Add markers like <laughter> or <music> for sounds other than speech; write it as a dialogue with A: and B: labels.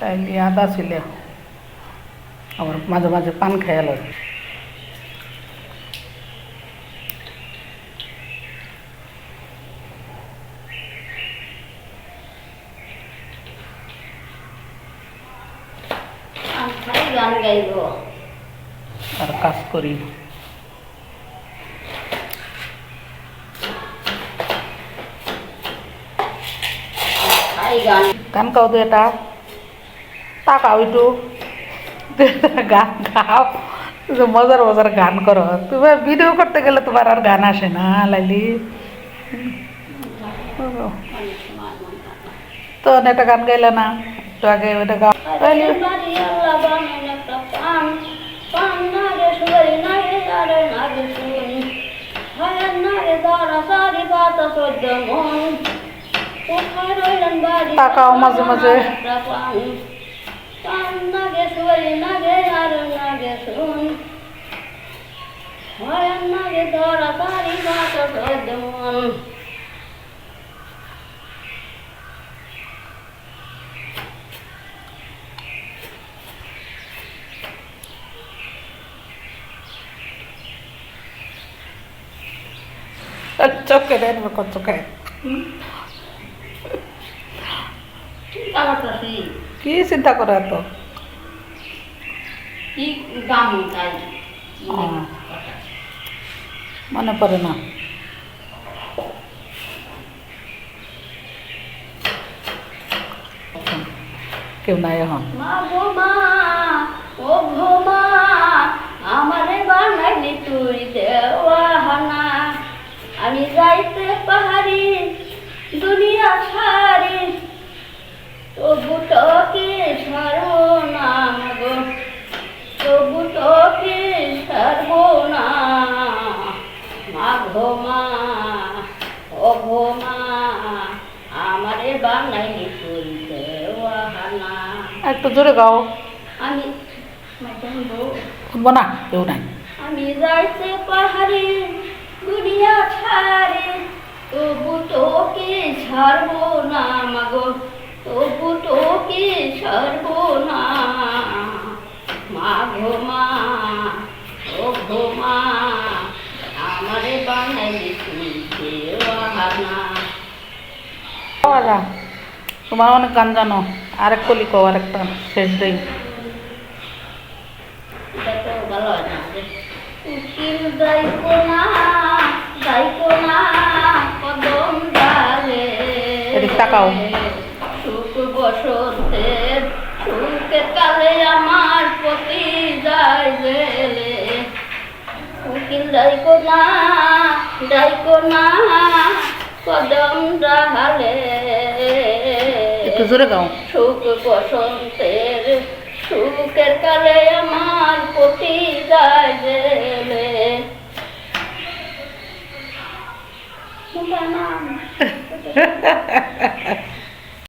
A: তাইলে আদা ছিল আবার মাঝে মাঝে পান খেয়াল
B: আমি গান গাইব
A: আর কাজ করি।
B: খাই গান
A: গান গাও তো। এটা তাকাও একটু গান গাও। মজার মজার গান করো। তুমি ভিডিও করতে গেলে তোমার আর গান আসে না, লাইলি। তো একটা গান গাইলে না, তো আগে ওটা গাও। তাকাও মাঝে মাঝে।
B: একটা পান পান নাগে সুগারি নাগে আরে নাগে শুন হায়ার নাগে দাঁড়া সারি বাতা সহ্য মন
A: চোখে দেন চোখে
B: কামাটা সেই
A: কি চিন্তা করে এত ও। মনে পড়ে না। কেউ নাই এখন
B: আমারে বানাইলি তুই দেওয়ানা তোকে ছাড়বো না গো তবু তোকে ছাড়বো না মা গো মা আমারে তুই দেওয়ানা
A: একটু জোরে গাও।
B: আমি
A: শুনব না কেউ নাই।
B: আমি যাইতে পাহাড়ে দুনিয়া ছাড়ে তবু তোকে ছাড়বো না মাগো। আমারে বানাইলি
A: বাবা, তোমার অনেক গান জানো। আরেক কলি কো আরেকটা শেষ দেই।
B: ভালো হয় না উকিল না যাইকো না কদম ডালে।
A: এদিক তাকাও।
B: সুখ বসন্তের কালে আমার না ডাইকো না কদম রাহালে
A: একটু জোরে গাও।
B: সুখ বসন্তের সুখের কালে আমার পতি যায় জেলে। <laughs> না <laughs>